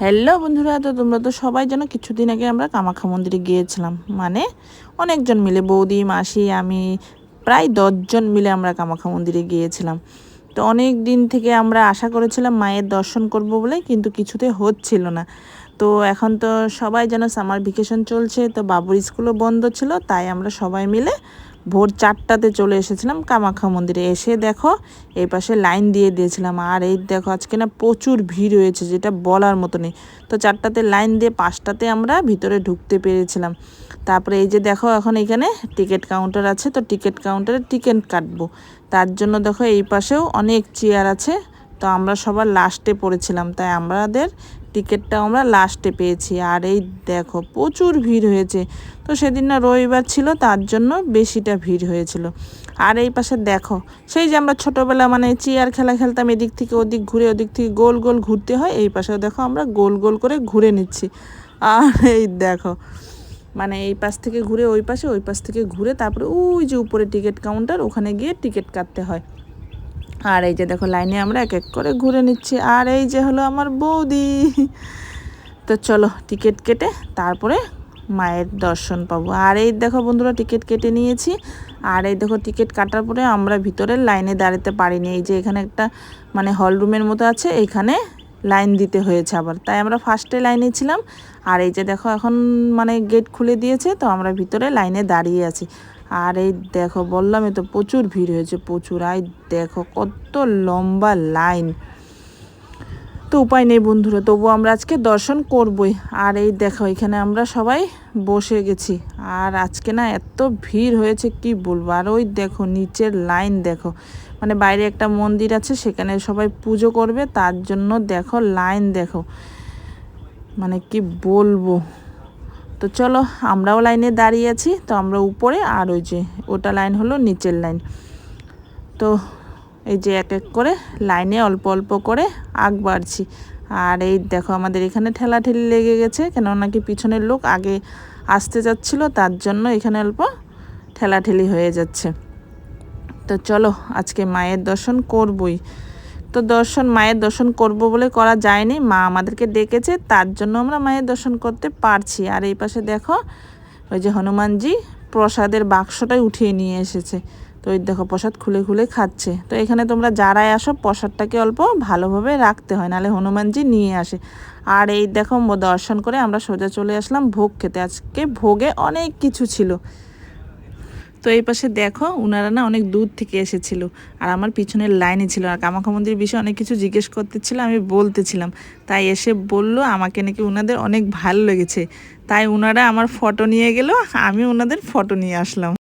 Hello বন্ধুরা, তো তোমরা তো সবাই জানো কিছুদিন আগে আমরা কামাখ্যা মন্দিরে গিয়েছিলাম। মানে অনেকজন মিলে, বৌদি, মাসি, আমি, প্রায় দশজন মিলে আমরা কামাখ্যা মন্দিরে গিয়েছিলাম। তো অনেক দিন থেকে আমরা আশা করেছিলাম মায়ের দর্শন করব বলে, কিন্তু কিছুতে হচ্ছিল না। তো এখন তো সবাই যেন সামার ভ্যাকেশন চলছে, তো বাবুর স্কুলও বন্ধ ছিল, তাই আমরা সবাই মিলে ভোর চারটাতে চলে এসেছিলাম কামাখ্যা মন্দিরে। এসে দেখো, এই পাশে লাইন দিয়ে দিয়েছিলাম। আর এই দেখো, আজকে না প্রচুর ভিড় হয়েছে, যেটা বলার মতো নেই। তো চারটাতে লাইন দিয়ে পাঁচটাতে আমরা ভিতরে ঢুকতে পেরেছিলাম। তারপরে এই যে দেখো, এখন এখানে টিকিট কাউন্টার আছে, তো টিকিট কাউন্টারে টিকিট কাটবো। তার জন্য দেখো, এই পাশেও অনেক চেয়ার আছে। তো আমরা সবার লাস্টে পড়েছিলাম, তাই আমাদের টিকিটটা আমরা লাস্টে পেয়েছি। আর এই দেখো, প্রচুর ভিড় হয়েছে। তো সেদিন না রবিবার ছিল, তার জন্য বেশিটা ভিড় হয়েছিল। আর এই পাশে দেখো, সেই যে আমরা ছোটোবেলা মানে চেয়ার খেলা খেলতাম এদিক থেকে ওদিক ঘুরে, ওদিক থেকে গোল গোল ঘুরতে হয়, এই পাশেও দেখো আমরা গোল গোল করে ঘুরে নিচ্ছি। আর এই দেখো মানে এই পাশ থেকে ঘুরে ওই পাশে, ওই পাশ থেকে ঘুরে তারপরে ওই যে উপরে টিকিট কাউন্টার, ওখানে গিয়ে টিকিট কাটতে হয়। আর এই যে দেখো লাইনে আমরা এক এক করে ঘুরে নিচ্ছি। আর এই যে হলো আমার বৌদি। তো চলো টিকিট কেটে তারপরে মায়ের দর্শন পাবো। আর এই দেখো বন্ধুরা, টিকিট কেটে নিয়েছি। আর এই দেখো টিকিট কাটার পরে আমরা ভিতরের লাইনে দাঁড়াতে পারিনি। এই যে এখানে একটা মানে হল রুমের মতো আছে, এখানে লাইন দিতে হয়েছে আবার। তাই আমরা ফার্স্টে লাইনে ছিলাম। আর এই যে দেখো এখন মানে গেট খুলে দিয়েছে, তো আমরা ভিতরে লাইনে দাঁড়িয়ে আছি। আর এই দেখো বললাম তো প্রচুর ভিড় হয়েছে, প্রচুর। আই দেখো, কত লম্বা লাইন। তো উপায় নেই বন্ধুরা তবু আমরা আজকে দর্শন করবই। আর এই দেখো, এখানে আমরা সবাই বসে গেছি। আর আজকে না এত ভিড় হয়েছে, কি বলব? আর ওই দেখো, নিচের লাইন দেখো। মানে বাইরে একটা মন্দির আছে, সেখানে সবাই পুজো করবে, তার জন্য দেখো লাইন দেখো। মানে কি বলব? তো চলো, আমরাও লাইনে দাঁড়িয়ে আছি। তো আমরা উপরে, আর ওই যে ওটা লাইন হলো নিচের লাইন। তো এই যে এক এক করে লাইনে অল্প অল্প করে আগ বাড়ছি। আর এই দেখো, আমাদের এখানে ঠেলাঠেলি লেগে গেছে কেন নাকি পিছনের লোক আগে আসতে যাচ্ছিল, তার জন্য এখানে অল্প ঠেলাঠেলি হয়ে যাচ্ছে। তো চলো, আজকে মায়ের দর্শন করবই। তো দর্শন মায়ের দর্শন করব বলে করা যায়নি। মা আমাদেরকে ডেকেছে, তার জন্য আমরা মায়ের দর্শন করতে পারছি। আর এই পাশে দেখো, ওই যে হনুমানজি প্রসাদের বাক্সটাই উঠিয়ে নিয়ে এসেছে। তো ওই দেখো, প্রসাদ খুলে খুলে খাচ্ছে। তো এখানে তোমরা যারাই আসো, প্রসাদটাকে অল্প ভালোভাবে রাখতে হয়, নাহলে হনুমানজি নিয়ে আসে। আর এই দেখো দর্শন করে আমরা সোজা চলে আসলাম ভোগ খেতে। আজকে ভোগে অনেক কিছু ছিল। তো এই পাশে দেখো ওনারা না অনেক দূর থেকে এসেছিল। আর আমার পিছনের লাইনে ছিল। আর কামাখ্যা মন্দিরের বিষয়ে অনেক কিছু জিজ্ঞেস করতেছিল, আমি বলতেছিলাম। তাই এসে বলল, আমাকে নাকি ওনাদের অনেক ভালো লেগেছে। তাই ওনারা আমার ফটো নিয়ে গেল, আমি ওনাদের ফটো নিয়ে আসলাম।